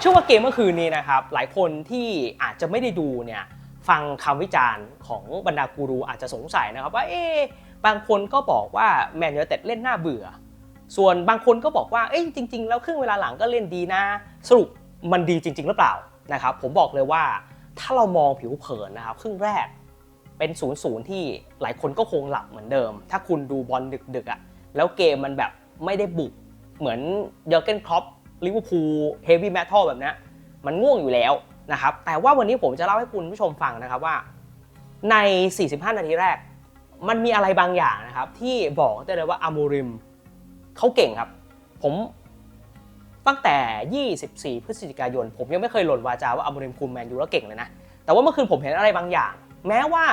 เชื่อว่าเกมเมื่อคืนนี้นะครับ หลายคนที่อาจจะไม่ได้ดูเนี่ยฟังคำวิจารณ์ของบรรดากูรูอาจจะสงสัยนะครับว่าเอ๊บางคนก็บอกว่าแมนยูเต็ดเล่นน่าเบื่อ ส่วนบางคนก็บอกว่าเอ้ยจริง ๆ แล้วครึ่งเวลาหลังก็เล่นดีนะ สรุปมันดีจริง ๆ หรือเปล่านะครับ ผมบอกเลยว่าถ้าเรามองผิวเผินนะครับครึ่งแรกเป็น0ูนย์ที่หลายคนก็คงหลับเหมือนเดิม ถ้าคุณดูบอลดึกๆอะ่ะแล้วเกมมันแบบไม่ได้บุกเหมือนเยอร์เกนครอป ลิเวอร์พูลเฮฟวี่แมทัลแบบนี้มันง่วงอยู่แล้วนะครับ แต่ว่าวันนี้ผมจะเล่าให้คุณผู้ชมฟังนะครับว่า ใน 45 นาทีแรก มันมีอะไรบางอย่างนะครับ ที่บอกได้เลยว่าอามูริมเขาเก่งครับ ผมตั้งแต่ 24 พฤศจิกายน ผมยังไม่เคยหล่นวาจาว่าอามูริมคุมแมนยูแล้วเก่งเลยนะ แต่ว่าเมื่อคืนผมเห็นอะไรบางอย่าง แม้ว่า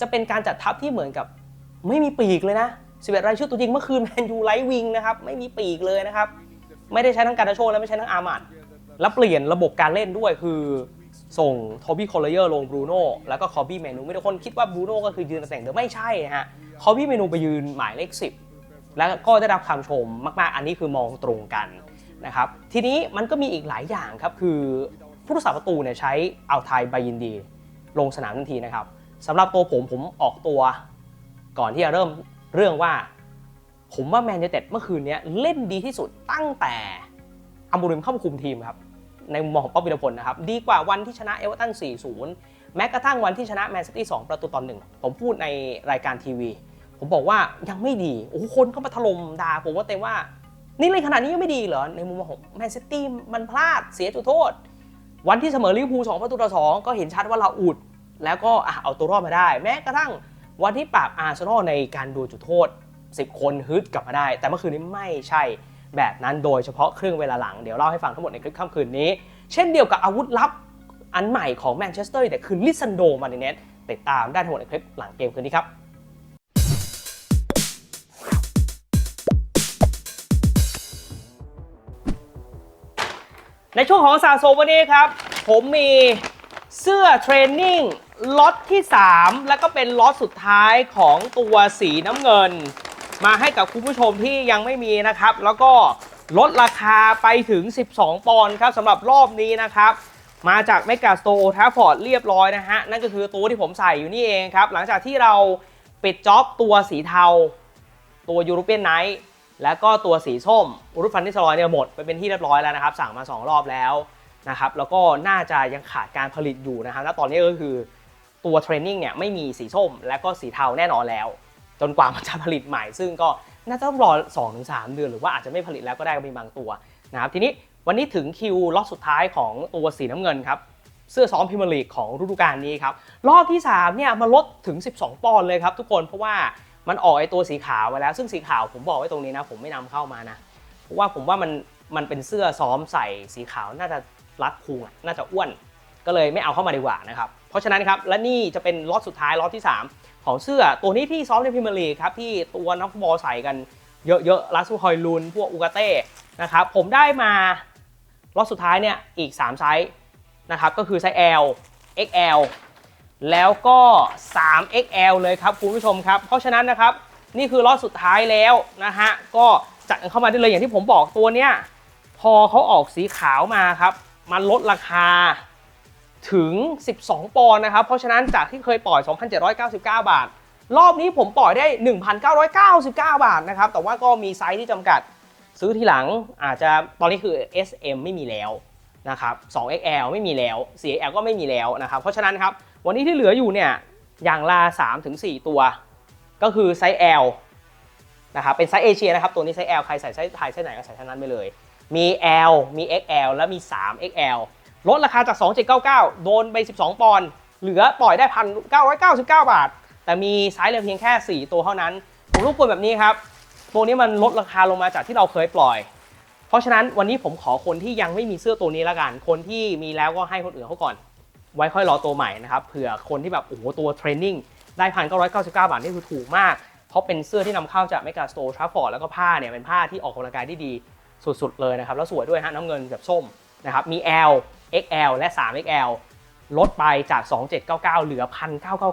จะเป็นการจัดทัพที่เหมือนกับไม่มีปีกเลยนะ11รายชื่อตัวจริงเมื่อคืนแมนยูไลท์วิงนะครับ ไม่มีปีกเลยนะครับ ไม่ได้ใช้ทั้งการดาโชและไม่ใช้ทั้งอาร์มัดแล้วเปลี่ยนระบบการเล่นด้วยคือส่งโทบี้คอลเลเยอร์ลงบรูโน่แล้วก็คอบี้เมนูไม่ได้คนคิดว่าบรูโน่ก็คือยืนตำแหน่งเดิมไม่ใช่นะฮะคอบี้เมนูไปยืนหมายเลข 10 แล้วก็ได้รับคำชมมากๆ อันนี้คือมองตรงกันนะครับทีนี้มันก็มีอีกหลายอย่างครับ คือผู้รักษาประตูเนี่ยใช้อัลไทยบายินดี ลงสนามทันทีนะครับสำหรับตัวผมผมออกตัว ก่อนที่จะเริ่มเรื่องว่า ผมว่าแมนยูเต็ดเมื่อคืนนี้เล่นดีที่สุดตั้งแต่อัมบูริมเข้ามาคุมทีมครับ ในมุมมองของป๊อบวิรพลนะครับ ดีกว่าวันที่ชนะเอเวอร์ตัน 4-0 แม้กระทั่งวันที่ชนะแมนซิตี้ 2 ประตูต่อหนึ่งผมพูดในรายการทีวี ผมบอกว่ายังไม่ดี โอ้โหคนก็มาถล่มด่าผมว่าเต็มว่า นี่เลยขนาดนี้ยังไม่ดีเหรอ ในมุมมองของแมนซิตี้มันพลาดเสียจุดโทษ วันที่เสมอลิเวอร์พูล 2 ประตูต่อ 2 ก็เห็นชัดว่าเราอุด แล้วก็เอาตัวรอดมาได้ แม้กระทั่งวันที่ปราบอาร์เซนอลในการดูจุดโทษ 10 คนฮึดกลับมาได้ แต่เมื่อคืนนี้ไม่ใช่แบบนั้นโดยเฉพาะครึ่งเวลาหลังเดี๋ยวเล่าให้ฟังทั้งหมดในคลิปค่ำคืนนี้ เช่นเดียวกับอาวุธลับอันใหม่ของแมนเชสเตอร์แต่คือลิซันโดมาร์ติเนสติดตามได้ทั้งหมดในคลิปหลังเกมคืนนี้ครับในช่วงของสะสมวันนี้ครับ ผมมีเสื้อเทรนนิ่งล็อตที่ 3 แล้วก็เป็นล็อตสุดท้ายของตัวสีน้ำเงิน มาให้กับคุณผู้ชมที่ยังไม่มีนะครับ แล้วก็ลดราคาไปถึง 12 ปอนด์ครับสำหรับรอบนี้นะครับมาจากเมกาสโตร์ทัฟฟอร์ดเรียบร้อยนะฮะ นั่นก็คือตัวที่ผมใส่อยู่นี่เองครับ หลังจากที่เราปิดจ็อบตัวสีเทา ตัวยูโรเปียนไนท์แล้วก็ตัวสีส้มอุรุฟันนิสลอยเนี่ยหมดไปเป็นที่เรียบร้อยแล้วนะครับ สั่งมา 2 รอบแล้วนะครับแล้วก็น่าจะยังขาดการผลิตอยู่นะครับและตอนนี้ก็คือตัวเทรนนิ่งเนี่ยไม่มีสีส้มและก็สีเทาแน่นอนแล้ว จนกว่ามันจะผลิตใหม่ ซึ่งก็น่าจะต้องรอ 2-3 เดือน หรือว่าอาจจะไม่ผลิตแล้วก็ได้ก็มีบางตัวนะครับทีนี้วันนี้ถึงคิวล็อตสุดท้ายของตัวสีน้ำเงินครับเสื้อซ้อมพรีเมียร์ลีกของฤดูกาลนี้ครับรอบที่3เนี่ยมาลดถึง 12 ปอนด์เลยครับทุกคนเพราะว่ามันออกไอตัวสีขาวไว้แล้ว ซึ่งสีขาวผมบอกไว้ตรงนี้นะ ผมไม่นำเข้ามานะเพราะว่าผมว่ามันมันเป็นเสื้อซ้อมใส่สีขาวน่าจะรัดพุงน่าจะอ้วน ก็เลยไม่เอาเข้ามาดีกว่านะครับเพราะฉะนั้นครับและนี่จะเป็นล็อตสุดท้ายล็อตที่ 3 ของเสื้อตัวนี้ที่ซ้อมในพรีเมียร์ลีกครับที่ตัวนักฟุตบอลใส่กันเยอะๆลาซูฮอยลุนพวกอูกาเต้นะครับผมได้มาล็อตสุดท้ายเนี่ยอีก 3 ไซส์นะครับก็คือไซส์ L XL แล้วก็ 3XL เลยครับคุณผู้ชมครับ เพราะฉะนั้นนะครับนี่คือล็อตสุดท้ายแล้วนะฮะก็จัดเข้ามาได้เลยอย่างที่ผมบอกตัวเนี้ยพอเขาออกสีขาวมาครับ มันลดราคา ถึง 12 ปอนด์นะครับ เพราะฉะนั้นจากที่เคยปล่อย 2,799 บาท รอบนี้ผมปล่อยได้ 1,999 บาทนะครับ แต่ว่าก็มีไซส์ที่จำกัด ซื้อทีหลังอาจจะตอนนี้คือ SM ไม่มีแล้วนะครับ 2XL ไม่มีแล้ว 4XL ก็ไม่มีแล้วนะครับ เพราะฉะนั้นครับ วันนี้ที่เหลืออยู่เนี่ย อย่างละ3-4 ตัว ก็คือไซส์ L นะครับ เป็นไซส์เอเชียนะครับ ตัวนี้ไซส์ L ใครใส่ไซส์ไทยไซส์ไหนก็ใส่เท่านั้นไปเลย มี L มี XL และมี 3XL ลดราคาจาก 2799 โดนไป 12 ปอนด์เหลือปล่อยได้ 1,999 บาท แต่มีไซส์เหลือเพียงแค่ 4 ตัวเท่านั้นผมรบกวนแบบนี้ครับ ตัวนี้มันลดราคาลงมาจากที่เราเคยปล่อย เพราะฉะนั้นวันนี้ผมขอคนที่ยังไม่มีเสื้อตัวนี้ละกัน คนที่มีแล้วก็ให้คนอื่นเขาก่อน ไว้ค่อยรอตัวใหม่นะครับ เผื่อคนที่แบบโอ้โหตัวเทรนนิ่งได้พันเก้าร้อยเก้าสิบเก้าบาทนี่คือถูกมาก เพราะเป็นเสื้อที่นำเข้าจากเมกาสโตร์ทราฟฟอร์ดแล้วก็ผ้าเนี่ยเป็นผ้าที่ออกกำลังกายได้ดีสุดๆเลยนะครับ แล้วสวยด้วยฮะน้ำเงินแบบส้มนะครับ มี L XL และ 3XL ลดไปจาก 2799 เหลือ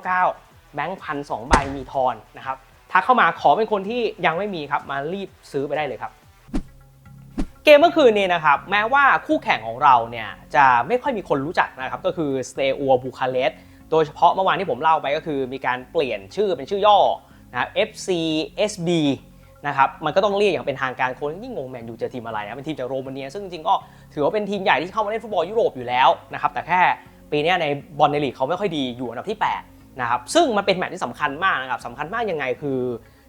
1,999 แบงค์พันสองใบมีทอนนะครับทักเข้ามาขอเป็นคนที่ยังไม่มีครับ มารีบซื้อไปได้เลยครับ เกมเมื่อคืนนี้นะครับ แม้ว่าคู่แข่งของเราเนี่ยจะไม่ค่อยมีคนรู้จักนะครับ ก็คือสเตอัวบูคาเ s สโดยเฉพาะเมื่อวานที่ผมเล่าไปก็คือมีการเปลี่ยนชื่อเป็นชื่อย่อนะ FCSB นะครับมันก็ต้องเรียกอย่างเป็นทางการคนยิ่งงงแมนยูเจอทีมอะไรนะเป็นทีมจากโรมาเนีย ซึ่งจริงๆก็ถือว่าเป็นทีมใหญ่ที่เข้ามาเล่นฟุตบอลยุโรปอยู่แล้วนะครับแต่แค่ปีนี้ในบอลในลีกเขาไม่ค่อยดีอยู่อันดับที่ 8 นะครับ ซึ่งมันเป็นแมตช์ที่สำคัญมากนะครับสำคัญมากยังไงคือ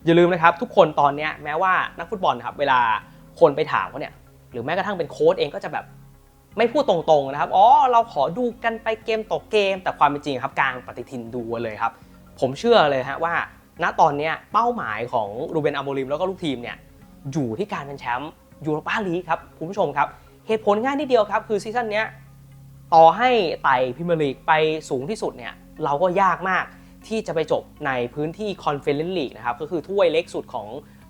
อย่าลืมนะครับ ทุกคนตอนนี้แม้ว่านักฟุตบอลครับเวลาคนไปถามเขาเนี่ยหรือแม้กระทั่งเป็นโค้ชเองก็จะแบบไม่พูดตรงๆนะครับอ๋อเราขอดูกันไปเกมต่อเกม แต่ความเป็นจริงครับกลางปฏิทินดูเลยครับผมเชื่อเลยฮะว่า ณตอนนี้เป้าหมายของรูเบนอโมริมแล้วก็ลูกทีมเนี่ยอยู่ที่การเป็นแชมป์ยูโรปาลีกครับคุณผู้ชมครับ เหตุผลง่ายนิดเดียวครับ คือซีซั่นนี้ต่อให้ไต่พรีเมียร์ลีกไปสูงที่สุดเนี่ยเราก็ยากมากที่จะไปจบในพื้นที่คอนเฟอเรนซ์ลีกนะครับก็คือถ้วยเล็กสุดของ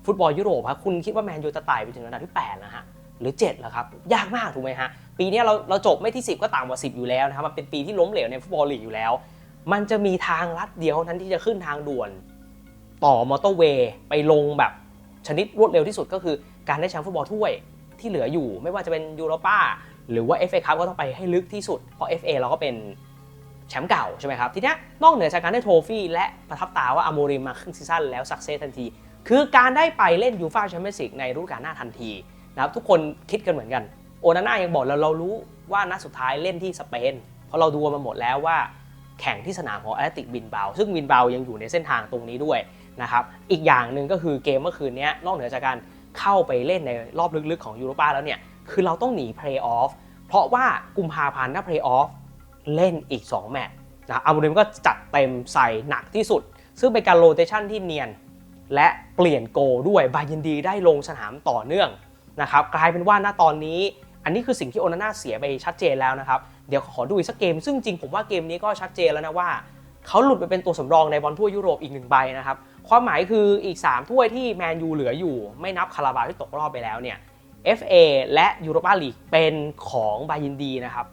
ฟุตบอลยุโรปครับคุณคิดว่าแมนยูจะไต่ไปถึงระดับที่8นะฮะหรือ7เหรอครับยากมากถูกไหมฮะปีนี้เราเราจบไม่ที่ 10 ก็ต่ำกว่า 10 อยู่แล้วนะครับมันเป็นปีที่ล้มเหลวในฟุตบอลลีกอยู่แล้ว มันจะมีทางลัดเดียวเท่านั้นที่จะขึ้นทางด่วน ต่อมอเตอร์เวย์ไปลงแบบชนิดรวดเร็วที่สุดก็คือการได้แชมป์ฟุตบอลถ้วยที่เหลืออยู่ ไม่ว่าจะเป็นยูโรป้าหรือว่า FA คัพก็ต้องไปให้ลึกที่สุด เพราะ FA เราก็เป็นแชมป์เก่าใช่ไหมครับ ทีเนี้ยนอกเหนือจากการได้โทฟี่และประทับตาว่าอโมริมมาครึ่งซีซั่นแล้วสักเซสทันที คือการได้ไปเล่นยูฟ่าแชมเปี้ยนส์ลีกในฤดูกาลหน้าทันทีนะครับทุกคนคิดกันเหมือนกัน โอนาน่ายังบอกเราเรารู้ว่านัดสุดท้ายเล่นที่สเปน เพราะเราดูมาหมดแล้วว่าแข่งที่สนามของแอตติกบินเบาซึ่งบินเบายังอยู่ในเส้นทางตรงนี้ด้วย นะครับอีกอย่างหนึ่งก็คือเกมเมื่อคืนนี้นอกเหนือจากการเข้าไปเล่นในรอบลึกๆของยูโรปาแล้วเนี่ยคือเราต้องหนีเพลย์ออฟเพราะว่ากุมภาพันธ์ถ้าเพลย์ออฟเล่นอีก 2 แมตช์นะอามูริมก็จัดเต็มใส่หนักที่สุด ซึ่งเป็นการโรเตชันที่เนียน และเปลี่ยนโกด้วยบายินดีได้ลงสนามต่อเนื่องนะครับกลายเป็นว่าณตอนนี้ อันนี้คือสิ่งที่โอนาน่าเสียไปชัดเจนแล้วนะครับเดี๋ยวขอดูอีกสักเกม ซึ่งจริงผมว่าเกมนี้ก็ชัดเจนแล้วนะว่าเขาหลุดไปเป็นตัวสำรองในบอลถ้วยยุโรปอีกหนึ่งใบนะครับ ความหมายคืออีก 3 ถ้วยที่แมนยูเหลืออยู่ ไม่นับคาราบาวที่ตกรอบไปแล้วเนี่ย FA และยูโรปาลีกเป็นของบายินดีนะครับ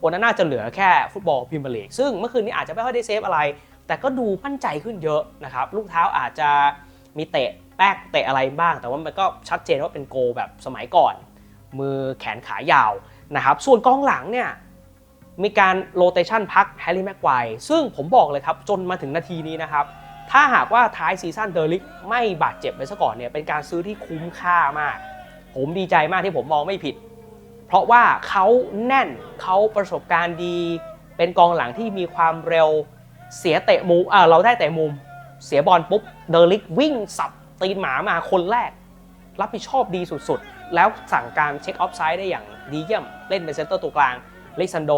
โอนาน่าจะเหลือแค่ฟุตบอลพรีเมียร์ลีกซึ่งเมื่อคืนนี้อาจจะไม่ค่อยได้เซฟอะไร แต่ก็ดูมั่นใจขึ้นเยอะนะครับ ลูกเท้าอาจจะมีเตะแป๊กเตะอะไรบ้าง แต่ว่ามันก็ชัดเจนว่าเป็นโกแบบสมัยก่อน มือแขนขายาวนะครับ ส่วนกองหลังเนี่ยมีการโรเตชันพักแฮร์รี่แม็กไกวร์ซึ่งผมบอกเลยครับ จนมาถึงนาทีนี้นะครับ ถ้าหากว่าท้ายซีซั่นเดอร์ลิกไม่บาดเจ็บไปซะก่อนเนี่ยเป็นการซื้อที่คุ้มค่ามาก ผมดีใจมากที่ผมมองไม่ผิด เพราะว่าเขาแน่นเขาประสบการณ์ดี เป็นกองหลังที่มีความเร็วเสียเตะมุมอ่าเราได้แต่มุม เสียบอลปุ๊บเดอร์ลิกวิ่งสับตีนหมามาคนแรก รับผิดชอบดีสุดๆ แล้วสั่งการเช็คออฟไซด์ได้อย่างดีเยี่ยม เล่นเป็นเซนเตอร์ตัวกลางลิซันโด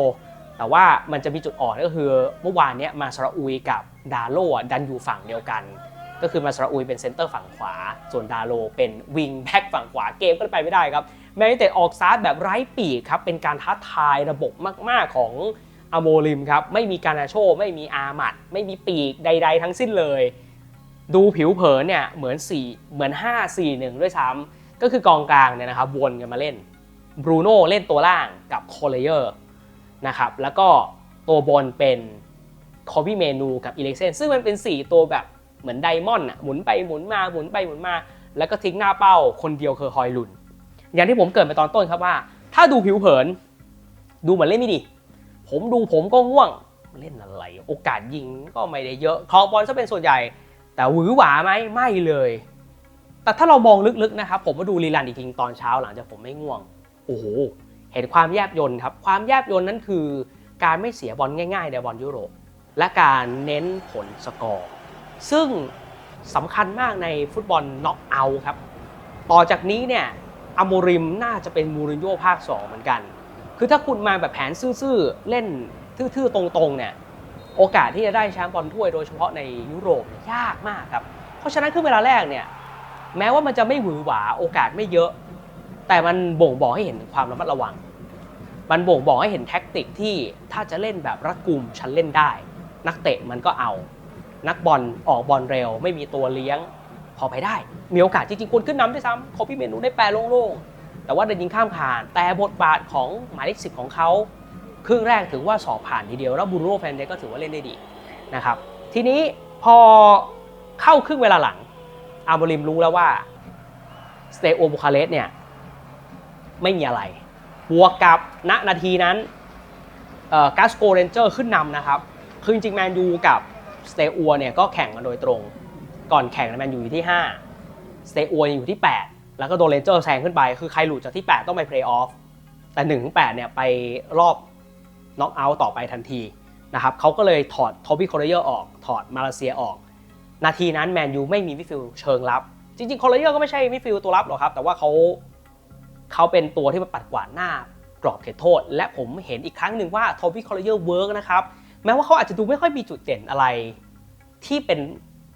แต่ว่ามันจะมีจุดอ่อนก็คือเมื่อวานเนี้ยมาสราอุยกับดาโล่ดันอยู่ฝั่งเดียวกัน ก็คือมาสราอุยเป็นเซนเตอร์ฝั่งขวา ส่วนดาโลเป็นวิงแบ็กฝั่งขวาเกมก็ไปไม่ได้ครับแมนยูเต็ดออกซาร์แบบไร้ปีกครับเป็นการท้าทายระบบมาก ๆ ของอโมริมครับไม่มีการาโชไม่มีอามัด ไม่มีปีกใด ๆ ทั้งสิ้นเลย ดูผิวเผินเนี่ยเหมือน 4 เหมือน 5 4 1 ด้วยซ้ำก็คือกองกลางเนี่ยนะครับวนกันมาเล่นบรูโน่เล่นตัวล่างกับโคเลเยอร์ นะครับ แล้วก็ตัวบนเป็นคอบี้เมนูกับอีเล็กเซนซึ่งมันเป็น 4 ตัวแบบเหมือนไดมอนด์อะหมุนไปหมุนมาหมุนไปหมุนมา แล้วก็ทิ้งหน้าเป้าคนเดียวคือฮอยลุน อย่างที่ผมเกิดไปตอนต้นครับว่า ถ้าดูผิวเผิน ดูเหมือนเล่นไม่ดี ผมดูผมก็ง่วงเล่นอะไร โอกาสยิงก็ไม่ได้เยอะครองบอลซะเป็นส่วนใหญ่ แต่หวือหวาไหมไม่เลย แต่ถ้าเรามองลึกๆนะครับผมมาดูรีลันอีกทีตอนเช้าหลังจากผมไม่ง่วงโอ้โห เห็นความแยบยนต์ครับ ความแยบยนต์นั้นคือการไม่เสียบอลง่าย ๆ ในบอลยุโรป และการเน้นผลสกอร์ ซึ่งสำคัญมากในฟุตบอลน็อกเอาท์ครับ ต่อจากนี้เนี่ยอโมริมน่าจะเป็นมูรินโญ่ภาค 2 เหมือนกัน คือถ้าคุณมาแบบแผนซื่อๆ เล่นทื่อๆ ตรงๆ เนี่ย โอกาสที่จะได้แชมป์บอลถ้วยโดยเฉพาะในยุโรปยากมากครับ เพราะฉะนั้นครึ่งเวลาแรกเนี่ย แม้ว่ามันจะไม่หวือหวาโอกาสไม่เยอะ แต่มันบ่งบอกให้เห็นความระมัดระวัง มันบ่งบอกให้เห็นแท็กติกที่ถ้าจะเล่นแบบรัดกุมฉันเล่นได้ นักเตะมันก็เอา นักบอลออกบอลเร็ว ไม่มีตัวเลี้ยง พอไปได้ มีโอกาสจริงๆควรขึ้นนำด้วยซ้ำเขาพี่เมนูได้แปรโล่งๆแต่ว่าเดินยิงข้ามคาน แต่บทบาทของหมายเลขสิบของเขาครึ่งแรกถือว่าสอบผ่านทีเดียวแล้วบูโรแฟนเดก็ถือว่าเล่นได้ดีนะครับทีนี้พอเข้าครึ่งเวลาหลังอาร์โมริมรู้แล้วว่าสเตโอบูคาเรสเนี่ย ไม่มีอะไร บวกกับณนาทีนั้นกาสโกเรนเจอร์ขึ้นนำนะครับ คือจริงๆแมนยูกับสเตอัวเนี่ยก็แข่งกันโดยตรง ก่อนแข่งแมนยูอยู่ที่ 5 สเตอัวอยู่ที่ 8 แล้วก็โดนเรนเจอร์แซงขึ้นไป คือใครหลุดจากที่ 8 ต้องไปเพลย์ออฟ แต่1ถึง8เนี่ยไปรอบน็อกเอาท์ต่อไปทันทีนะครับเขาก็เลยถอดทอบี้คอร์เรเยอร์ออก ถอดมาเลเซียออก นาทีนั้นแมนยูไม่มีมิดฟิลด์เชิงรับ จริงๆคอร์เรเยอร์ก็ไม่ใช่มิดฟิลด์ตัวรับหรอกครับ แต่ว่าเขา เขาเป็นตัวที่มาปัดกวาดหน้ากรอบเขตโทษ และผมเห็นอีกครั้งหนึ่งว่าทอบี้คอร์เรเยอร์เวิร์กนะครับแม้ว่าเขาอาจจะดูไม่ค่อยมีจุดเด่นอะไร ที่เป็น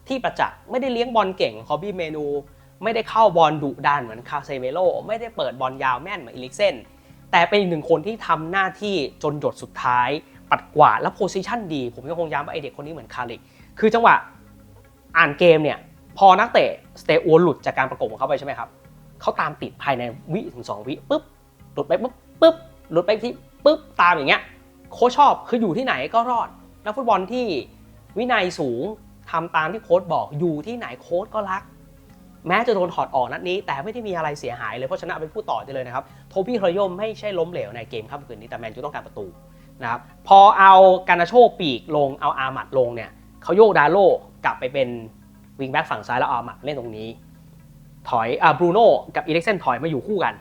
ที่ประจักษ์ไม่ได้เลี้ยงบอลเก่งคอบี้เมนู ไม่ได้เข้าบอลดุดันเหมือนคาเซเมโลไม่ได้เปิดบอลยาวแม่นเหมือนอิลิกเซนแต่เป็นอีกหนึ่งคนที่ทำหน้าที่จนหยดสุดท้าย ปัดกวาดและโพซิชันดี ผมยังคงย้ำว่าไอเด็กคนนี้เหมือนคาริกคือจังหวะอ่านเกมเนี่ยพอนักเตะสเตอัวหลุดจากการประกบของเขาไปใช่ไหมครับ เขาตามติดภายในวิถึง2วิปุ๊บหลุดไปปุ๊บปุ๊บหลุดไปที่ปุ๊บตามอย่างเงี้ยโค้ชชอบคืออยู่ที่ไหนก็รอดนักฟุตบอลที่วินัยสูงทำตามที่โค้ชบอกอยู่ที่ไหนโค้ชก็รัก แม้จะโดนถอดออกนัดนี้ แต่ไม่ได้มีอะไรเสียหายเลยเพราะชนะเป็นผู้ต่อได้เลยนะครับโทบี้ครอยมไม่ใช่ล้มเหลวในเกมค่ำคืนนี้แต่แมนยูต้องการประตูนะครับพอเอาการนาโชปีกลงเอาอาหมัดลงเนี่ยเขาโยกดาโลกลับไปเป็นวิงแบ็กฝั่งซ้ายแล้วอาอาหมัดเล่นตรงนี้ ถอยอ่าบรูโน่กับอีเล็กเซนถอยมาอยู่คู่กัน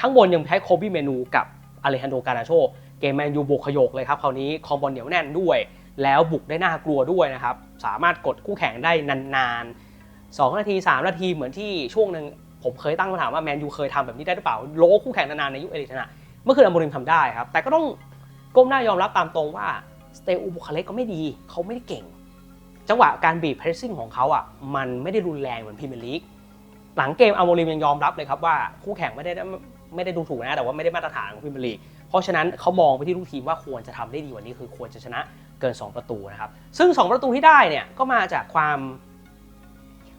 ข้างบนยังใช้โคบี้เมนูกับอเลฮันโดการาโชเกมแมนยูบุกขยกเลยครับคราวนี้คอมบอลเหนียวแน่นด้วย แล้วบุกได้น่ากลัวด้วยนะครับ สามารถกดคู่แข่งได้นานๆ 2 นาที 3 นาทีเหมือนที่ช่วงหนึ่งผมเคยตั้งคำถามว่าแมนยูเคยทำแบบนี้ได้หรือเปล่าโลคู่แข่งนานๆในยุคเอริชนะเมื่อคืนอโมริมทำได้ครับ แต่ก็ต้องก้มหน้ายอมรับตามตรงว่าสเตอูบุคาเลสก็ไม่ดี เขาไม่ได้เก่ง จังหวะการบีบเพรสซิ่งของเขาอะมันไม่ได้รุนแรงเหมือนพรีเมียร์ลีก หลังเกมอโมริมยังยอมรับเลยครับว่าคู่แข่งไม่ได้ไม่ได้ดูถูกนะแต่ว่าไม่ได้มาตรฐานของพรีเมียร์ลีกเพราะฉะนั้นเขามองไปที่ลูกทีมว่าควรจะทำได้ดีกว่านี้คือควรจะชนะเกิน 2 ประตูนะครับ ซึ่ง 2 ประตูที่ได้เนี่ยก็มาจากความ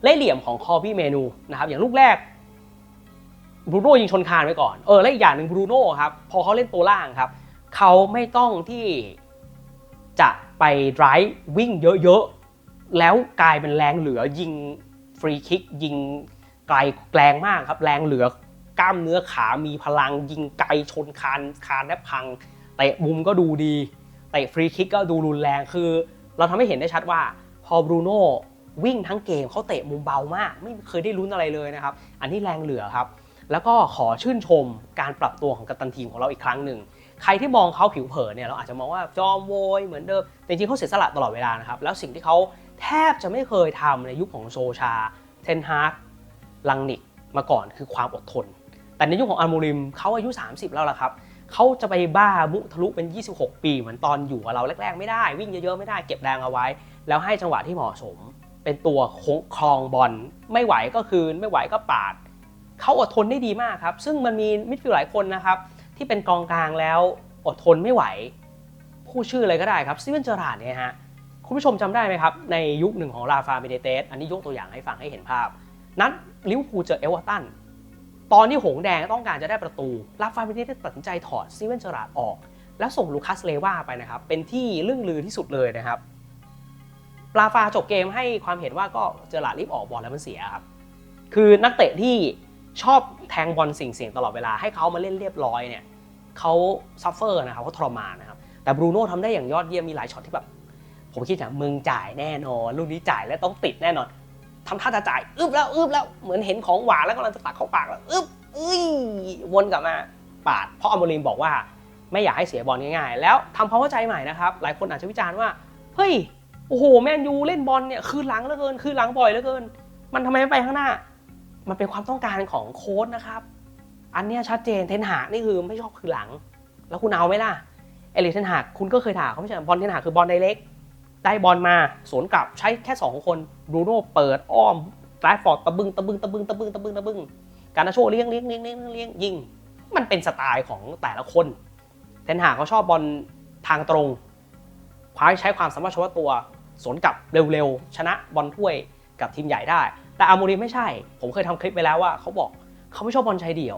เล่เหลี่ยมของคอบี้เมนูนะครับอย่างลูกแรกบรูโน่ยิงชนคานไว้ก่อนเออและอีกอย่างหนึ่งบรูโน่ครับพอเขาเล่นตัวล่างครับเขาไม่ต้องที่จะไปไดรฟ์วิ่งเยอะๆ แล้วกลายเป็นแรงเหลือยิงฟรีคิกยิง ไกลแรงมากครับ แรงเหลือกล้ามเนื้อขามีพลังยิงไกลชนคานคานแทบพังเตะมุมก็ดูดีเตะฟรีคิกก็ดูรุนแรงคือ เราทำให้เห็นได้ชัดว่าพอบรูโน่วิ่งทั้งเกมเขาเตะมุมเบามาก ไม่เคยได้ลุ้นอะไรเลยนะครับ อันนี้แรงเหลือครับ แล้วก็ขอชื่นชมการปรับตัวของกัปตันทีมของเราอีกครั้งหนึ่งใครที่มองเขาผิวเผินเนี่ยเราอาจจะมองว่าจอมโวยเหมือนเดิมแต่จริงๆเขาเสียสละตลอดเวลานะครับแล้วสิ่งที่เขาแทบจะไม่เคยทำในยุคของโซชาเทนฮาร์ก ลังนิกมาก่อนคือความอดทน แต่ในยุคของอาร์โมริมเขาอายุ 30 แล้วล่ะครับเขาจะไปบ้ามุทะลุเป็น 26 ปี เหมือนตอนอยู่กับเราแรก ๆ ไม่ได้ วิ่งเยอะๆไม่ได้เก็บแรงเอาไว้ แล้วให้จังหวะที่เหมาะสม เป็นตัวครองบอลไม่ไหวก็คืนไม่ไหวก็ปาดเขาอดทนได้ดีมากครับ ซึ่งมันมีมิดฟิลด์หลายคนนะครับ ที่เป็นกองกลางแล้วอดทนไม่ไหวพูดชื่ออะไรก็ได้ครับซีเวนเจอราร์ดเนี่ยฮะคุณผู้ชมจำได้ไหมครับ ในยุคหนึ่งของลาฟาเมเดเตสอันนี้ยกตัวอย่างให้ฟังให้เห็นภาพ นัดลิเวอร์พูลเจอเอเวอร์ตันตอนที่หงแดงต้องการจะได้ประตูลาฟาเมเดเตสตัดสินใจถอดซีเวนเจอราร์ดออก แล้วส่งลูคัสเลวาไปนะครับ เป็นที่เรื่องลือที่สุดเลยนะครับลาฟาจบเกมให้ความเห็นว่าก็เจอราร์ดรีบออกบอลแล้วมันเสียครับคือนักเตะที่ชอบแทงบอลสิ่งเสี่ยงตลอดเวลาให้เขามาเล่นเรียบร้อยเนี่ยเขาซัฟเฟอร์นะครับเขาทรมานนะครับแต่บรูโน่ทำได้อย่างยอดเยี่ยมมีหลายช็อตที่แบบผมคิดอย่างมึงจ่ายแน่นอนลูกนี้จ่ายแล้วต้องติดแน่นอน ทำท่าจะจ่ายอึบแล้วอึบแล้วเหมือนเห็นของหวานแล้วกำลังจะตักเข้าปากแล้วอึบเอ้ยวนกลับมาปาด เพราะอมริมบอกว่า ไม่อยากให้เสียบอลง่ายๆ แล้วทำความเข้าใจใหม่นะครับ หลายคนอาจจะวิจารณ์ว่าเฮ้ยโอ้โหแมนยูเล่นบอลเนี่ยคืนหลังเหลือเกิน คืนหลังบ่อยเหลือเกิน มันทำไมไม่ไปข้างหน้า มันเป็นความต้องการของโค้ดนะครับ อันเนี้ยชัดเจนเทนหากนี่คือไม่ชอบคือหลัง แล้วคุณเอาไหมล่ะเอลิเทนหากคุณก็เคยถามเขาไม่ใช่หรอบอลเทนหากคือบอลไดเล็ก ได้บอลมาสวนกลับใช้แค่ 2 คนบรูโน่เปิดอ้อมไลฟ์ฟอร์ดตะบึงตะบึงตะบึงตะบึงตะบึงตะบึงการนาโชเลี้ยงเลี้ยงเลี้ยงเลี้ยงเลี้ยงยิง มันเป็นสไตล์ของแต่ละคนเทนหาเขาชอบบอลทางตรงคว้าใช้ความสามารถเฉพาะตัวสวนกลับเร็วๆ ชนะบอลถ้วยกับทีมใหญ่ได้ แต่อามูริไม่ใช่ ผมเคยทำคลิปไปแล้วว่าเขาบอกเขาไม่ชอบบอลชายเดี่ยว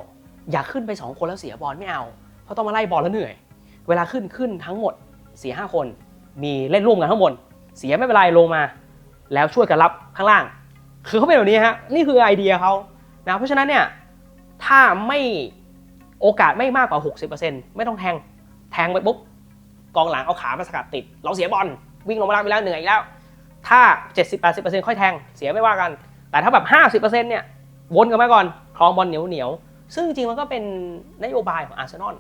อยากขึ้นไป 2 คนแล้วเสียบอลไม่เอา เพราะต้องมาไล่บอลแล้วเหนื่อย เวลาขึ้นขึ้นทั้งหมด4ี่ห้าคน มีเล่นร่วมกันข้างบน เสียไม่เป็นไรลงมา แล้วช่วยกันรับข้างล่าง คือเขาเป็นแบบนี้ฮะนี่คือไอเดียเขานะเพราะฉะนั้นเนี่ยถ้าไม่โอกาสไม่มากกว่า 60%ไม่ต้องแทงแทงไปปุ๊บกองหลังเอาขามาสกัดติด เราเสียบอลวิ่งลงมารับไปแล้วเหนื่อยอีกแล้ว ถ้า 70-80%ค่อยแทงเสียไม่ว่ากัน แต่ถ้าแบบ 50%เนี่ยวนกันมาก่อนคลองบอลเหนียวเหนียวๆซึ่งจริงๆมันก็เป็นนโยบายของอาร์เซนอล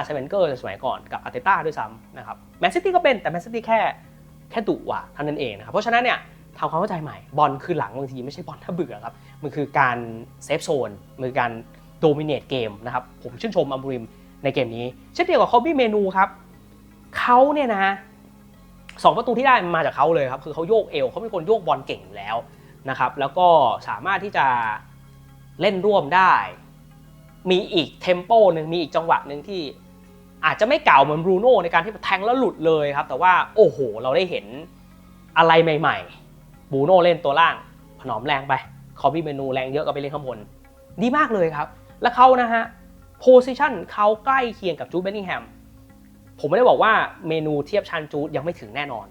อาร์เซนเวนเกอร์ในสมัยก่อนกับอาร์เตต้าด้วยซ้ำนะครับแมนซิตี้ก็เป็นแต่แมนซิตี้แค่แค่ดุกว่าเท่านั้นเองนะครับเพราะฉะนั้นเนี่ยทำความเข้าใจใหม่บอลคือหลังบางทีไม่ใช่บอลถ้าเบื่อครับมันคือการเซฟโซนมันคือการโดมิเนตเกมนะครับผมชื่นชมอัมบริมในเกมนี้ เช่นเดียวกับคอบบี้เมนูครับเขาเนี่ยนะสองประตูที่ได้มาจากเขาเลยครับคือเขาโยกเอวเขาเป็นคนโยกบอลเก่งอยู่แล้วนะครับแล้วก็สามารถที่จะเล่นร่วมได้ มีอีกเทมโปหนึ่งมีอีกจังหวะหนึ่งที่ อาจจะไม่เก่าเหมือนบรูโน่ในการที่แทงแล้วหลุดเลยครับ แต่ว่าโอ้โห เราได้เห็นอะไรใหม่ๆบรูโน่เล่นตัวล่างผนอมแรงไปคอบี้เมนูแรงเยอะก็ไปเล่นข้างบน ดีมากเลยครับ แล้วเขานะฮะโพซิชันเขาใกล้เคียงกับจูดเบนนิงแฮมผมไม่ได้บอกว่าเมนูเทียบชันจูดยังไม่ถึงแน่นอน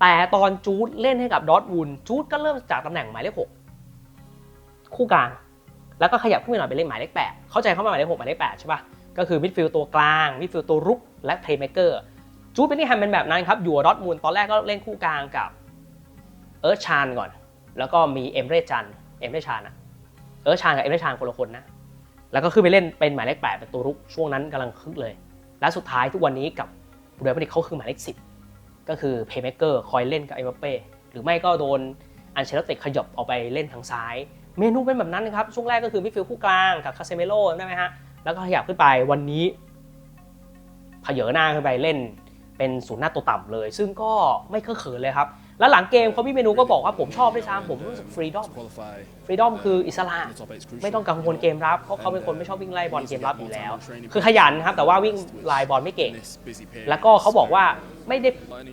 แต่ตอนจูดเล่นให้กับดอทวูนจูดก็เริ่มจากตำแหน่งหมายเลขหกคู่กลางแล้วก็ขยับขึ้นมาหน่อยไปเล่นหมายเลขแปดเข้าใจเข้ามาหมายเลขหกหมายเลขแปดใช่ปะ ก็คือมิดฟิลด์ตัวกลางมิดฟิลด์ตัวรุกและเพลย์เม k เกอร์จูดเบนนิงแฮมเป็นแบบนั้นครับ อยู่กับดอร์ทวูนตอนแรกก็เล่นคู่กลางกับเอิร์ธชานก่อน แล้วก็มีเอมเรจันเอมเรชานอะเอิร์ธชานกับเอมเรชานคนละคนนะแล้วก็ขึ้นไปเล่นเป็นหมายเลขแปดเป็นตัวรุกช่วงนั้นกำลังคึกเลย และสุดท้ายทุกวันนี้กับบูเรลมาดริดเขาคือหมายเลขสิบก็คือเพย์เม k เกอร์คอยเล่นกับเอ็มบัปเป้หรือไม่ก็โดนอันเชลติขยบออกไปเล่นทางซ้าย เมนูเป็นแบบนั้นนะครับช่วงแรกก็คือมิดฟิลด์คู่กลางกับคาเซเมโร่ได้ไหมฮะ แล้วก็ขยับขึ้นไปวันนี้เผยหน้าขึ้นไปเล่นเป็นศูนย์หน้าตัวต่ำเลย ซึ่งก็ไม่เคอะเขินเลยครับ แล้วหลังเกมเขาพี่เมนูก็บอกว่าผมชอบด้วยซ้ำผมรู้สึกฟรีดอมฟรีดอมคืออิสระ ไม่ต้องกังวลเกมรับเพราะเขาเป็นคนไม่ชอบวิ่งไล่บอลเกมรับอยู่แล้ว คือขยันครับแต่ว่าวิ่งไล่บอลไม่เก่ง แล้วก็เขาบอกว่าไม่ได้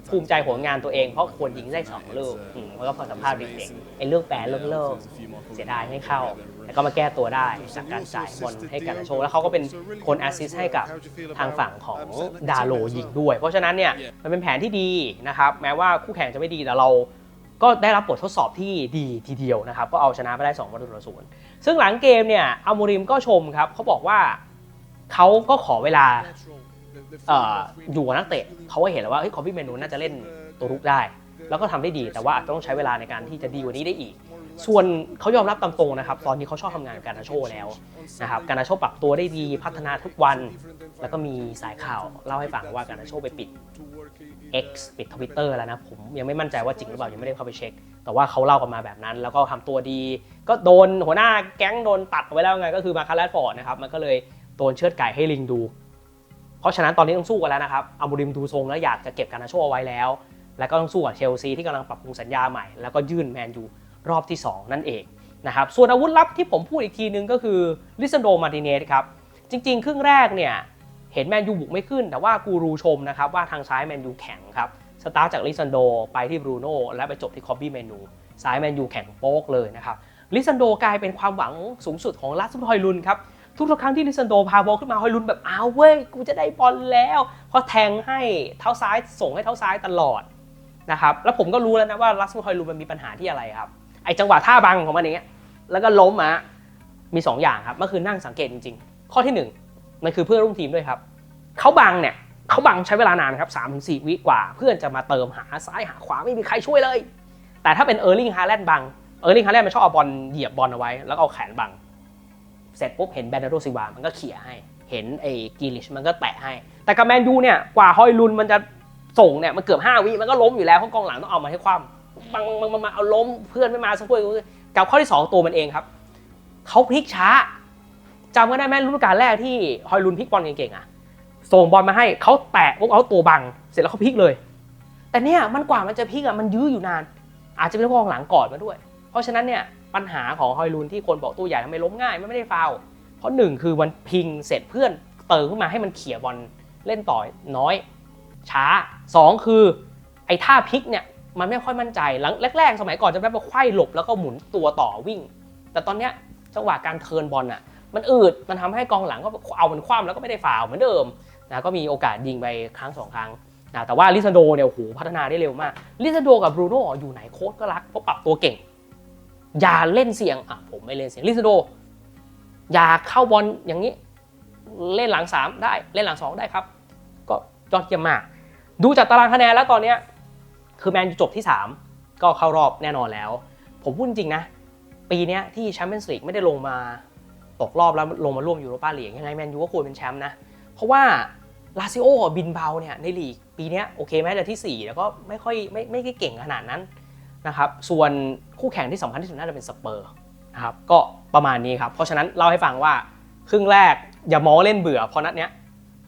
ภูมิใจผลงานตัวเองเพราะควรยิงได้สองลูกแล้วก็พอสัมภาษณ์เด็กๆไอ้เรื่องแปรเรื่องเลิกเสียดายไม่เข้า ก็มาแก้ตัวได้จากการจ่ายบอลให้กันโชว์แล้วเขาก็เป็นคนแอสซิสต์ให้กับทางฝั่งของดาโลยิงด้วย เพราะฉะนั้นเนี่ยมันเป็นแผนที่ดีนะครับแม้ว่าคู่แข่งจะไม่ดีแต่เราก็ได้รับบททดสอบที่ดีทีเดียวนะครับ ก็เอาชนะไปได้2ประตูต่อศูนย์ซึ่งหลังเกมเนี่ยอามูริมก็ชมครับเขาบอกว่าเขาก็ขอเวลาอยู่กับนักเตะเขาก็เห็นแล้วว่าเฮ้ยคอมบี้เมนูน่าจะเล่นตัวรุกได้ แล้วก็ทำได้ดีแต่ว่าอาจจะต้องใช้เวลาในการที่จะดีกว่านี้ได้อีก ส่วนเขายอมรับตามตรงนะครับ ตอนนี้เขาชอบทำงานกับการนาโชแล้วนะครับการนาโชปรับตัวได้ดีพัฒนาทุกวัน แล้วก็มีสายข่าวเล่าให้ฟังว่าการนาโชไปปิด X ปิดทวิตเตอร์แล้วนะ ผมยังไม่มั่นใจว่าจริงหรือเปล่า ยังไม่ได้เข้าไปเช็ค แต่ว่าเขาเล่ากันมาแบบนั้น แล้วก็ทำตัวดี ก็โดนหัวหน้าแก๊งโดนตัดไว้แล้วไง ก็คือมาคาร์ลฟอร์ดนะครับ มันก็เลยโดนเชือดไก่ให้ลิงดู เพราะฉะนั้นตอนนี้ต้องสู้กันแล้วนะครับอามูริมดูทรงแล้วอยากจะเก็บการนาโชเอาไว้แล้ว แล้วก็ต้องสู้กับเชลซีที่กำลังปรับปรุงสัญญาใหม่ แล้วก็ยื่นแมนยู รอบที่ 2 นั่นเองนะครับส่วนอาวุธลับที่ผมพูดอีกทีนึงก็คือลิซันโดมาติเนสครับ จริง ๆ ครึ่งแรกเนี่ยเห็นแมนยูบุกไม่ขึ้น แต่ว่ากูรูชมนะครับว่าทางซ้ายแมนยูแข็งครับสตาร์จากลิซันโดไปที่บรูโน่และไปจบที่คอบบี้แมนยูซ้ายแมนยูแข็งโป๊กเลยนะครับลิซันโดกลายเป็นความหวังสูงสุดของลัสซุปฮอยลุนครับทุกๆครั้งที่ลิซันโดพาบอลขึ้นมาฮอยลุนแบบอ้าวเว้ยกูจะได้บอลแล้วเพราะแทงให้เท้าซ้ายส่งให้เท้าซ้ายตลอดนะครับแล้วผมก็รู้แล้วนะว่าลัสซุปฮอยลุนมันมีปัญหาที่อะไรครับ ไอจังหวะท่าบังของมันอย่างเงี้ยแล้วก็ล้มมามีสองอย่างครับเมื่อคืนนั่งสังเกตจริงๆ ข้อที่หนึ่งมันคือเพื่อนร่วมทีมด้วยครับเขาบังเนี่ยเขาบังใช้เวลานานครับสามถึงสี่วิกว่า เพื่อนจะมาเติมหาซ้ายหาขวาไม่มีใครช่วยเลย แต่ถ้าเป็นเออร์ลิงฮาแลนด์บังเออร์ลิงฮาแลนด์มันชอบเอาบอลเหยียบบอลเอาไว้ แล้วเอาแขนบัง เสร็จปุ๊บเห็นแบรนาโดซิวามันก็เขี่ยให้ เห็นไอ้กีลิชมันก็แตะให้ แต่กับแมนยูเนี่ยกว่าฮอยลุนมันจะส่งเนี่ยมันเกือบ5วิมันก็ล้มอยู่แล้วเพราะกองหลังต้องเอามาให้คว่ำ บังบังบังบังเอาล้มเพื่อนไม่มาสักคนกับข้อที่ 2 ตัวมันเองครับเขาพลิกช้าจำกันได้ไหมฤดูกาลแรกที่ฮอยลุนพลิกบอลเก่งๆอะส่งบอลมาให้เขาแตะพวกเอาตัวบัง เสร็จแล้วเขาพลิกเลย แต่เนี่ยมันกว่ามันจะพลิกอะมันยื้ออยู่นาน อาจจะเป็นเพราะกองหลังกอดมาด้วย เพราะฉะนั้นเนี่ยปัญหาของฮอยลุนที่คนบอกตัวใหญ่ทำไมล้มง่ายมันไม่ได้ฟาวเพราะหนึ่งคือมันพิงเสร็จเพื่อนเติมขึ้นมาให้มันเขี่ยบอลเล่นต่อน้อย ช้าสองคือไอ้ท่าพลิกเนี่ย มันไม่ค่อยมั่นใจหลังแรกๆ สมัยก่อนจะแบบว่าไขว้หลบแล้วก็หมุนตัวต่อวิ่ง แต่ตอนเนี้ยจังหวะการเทิร์นบอลอะมันอืดมันทำให้กองหลังก็เอามันคว่ำแล้วก็ไม่ได้ฟาวเหมือนเดิมนะก็มีโอกาสยิงไปครั้งสองครั้งนะแต่ว่าลิซันโดเนี่ยโหพัฒนาได้เร็วมากลิซันโดกับบรูโน่อยู่ไหนโค้ชก็รักเพราะปรับตัวเก่ง อย่าเล่นเสี่ยงอะผมไม่เล่นเสี่ยงลิซันโดอย่าเข้าบอลอย่างนี้ เล่นหลัง 3 ได้เล่นหลัง 2 ได้ครับ ก็ยอดเยี่ยมมาก ดูจากตารางคะแนนแล้วตอนเนี้ย คือแมนยูจบที่ 3 ก็เข้ารอบแน่นอนแล้ว ผมพูดจริงนะ ปีนี้ที่แชมเปี้ยนส์ลีกไม่ได้ลงมาตกรอบแล้วลงมาร่วมยูโรปาลีกยังไงแมนยูก็ควรเป็นแชมป์นะ เพราะว่าลาซิโอบินเบาเนี่ยในลีกปีนี้โอเคแม้จะที่ 4 แล้วก็ไม่ค่อยไม่ไม่ได้เก่งขนาดนั้นนะครับส่วนคู่แข่งที่สำคัญที่สุดน่าจะเป็นสเปอร์นะครับก็ประมาณนี้ครับ เพราะฉะนั้นเล่าให้ฟังว่าครึ่งแรกอย่ามองเล่นเบื่อเพราะนัดเนี้ย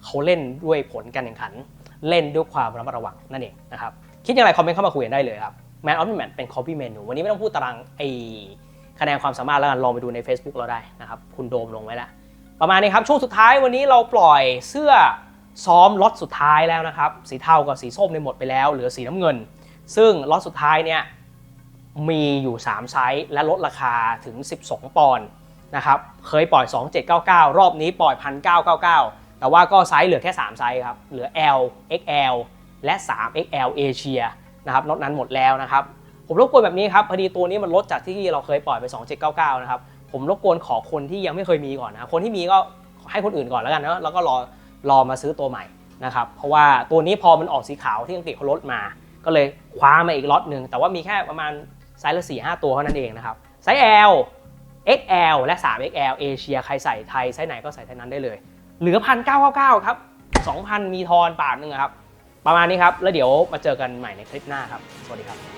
เขาเล่นด้วยผลการแข่งขัน เล่นด้วยความระมัดระวังนั่นเองนะครับ คิดอย่างไรคอมเมนต์เข้ามาคุยกันได้เลยครับแมนออฟแมนเป็นคอ p y เมนูวันนี้ไม่ต้องพูดตารางไอคะแนนความสามารถแล้วกันลองไปดูใน Facebook เราได้นะครับคุณโดมลงไว้แล้วประมาณนี้ครับช่วงสุดท้ายวันนี้เราปล่อยเสื้อซ้อมล็อตสุดท้ายแล้วนะครับ สีเทากับสีส้มเนี่ยหมดไปแล้ว เหลือสีน้ำเงิน ซึ่งล็อตสุดท้ายเนี่ยมีอยู่ 3 ไซส์และลดราคาถึง 12 ปอนด์นะครับเคยปล่อย 2799 รอบนี้ปล่อย 1999 แต่ว่าก็ไซส์เหลือแค่ 3 ไซส์ครับ เหลือ L XL และ 3XL เอเชียนะครับนอกนั้นหมดแล้วนะครับ ผมรบกวนแบบนี้ครับพอดีตัวนี้มันลดจากที่เราเคยปล่อยไป 2799 นะครับ ผมรบกวนขอคนที่ยังไม่เคยมีก่อนนะคคนที่มีก็ให้คนอื่นก่อนแล้วกันนะแล้วก็รอรอมาซื้อตัวใหม่นะครับเพราะว่าตัวนี้พอมันออกสีขาวที่อังกฤษเขาลดมา ก็เลยคว้ามาอีกล็อตหนึ่งแต่ว่ามีแค่ประมาณไซส์ละ4 5ตัวเท่านั้นเองนะครับไซส์ L XL และ 3XL เอเชียใครใส่ไทยไซส์ไหนก็ใส่ไซส์นั้นได้เลย เหลือ 1,999 ครับ 2,000 มีทอนบาทหนึงอะครับ ประมาณนี้ครับ แล้วเดี๋ยวมาเจอกันใหม่ในคลิปหน้าครับ สวัสดีครับ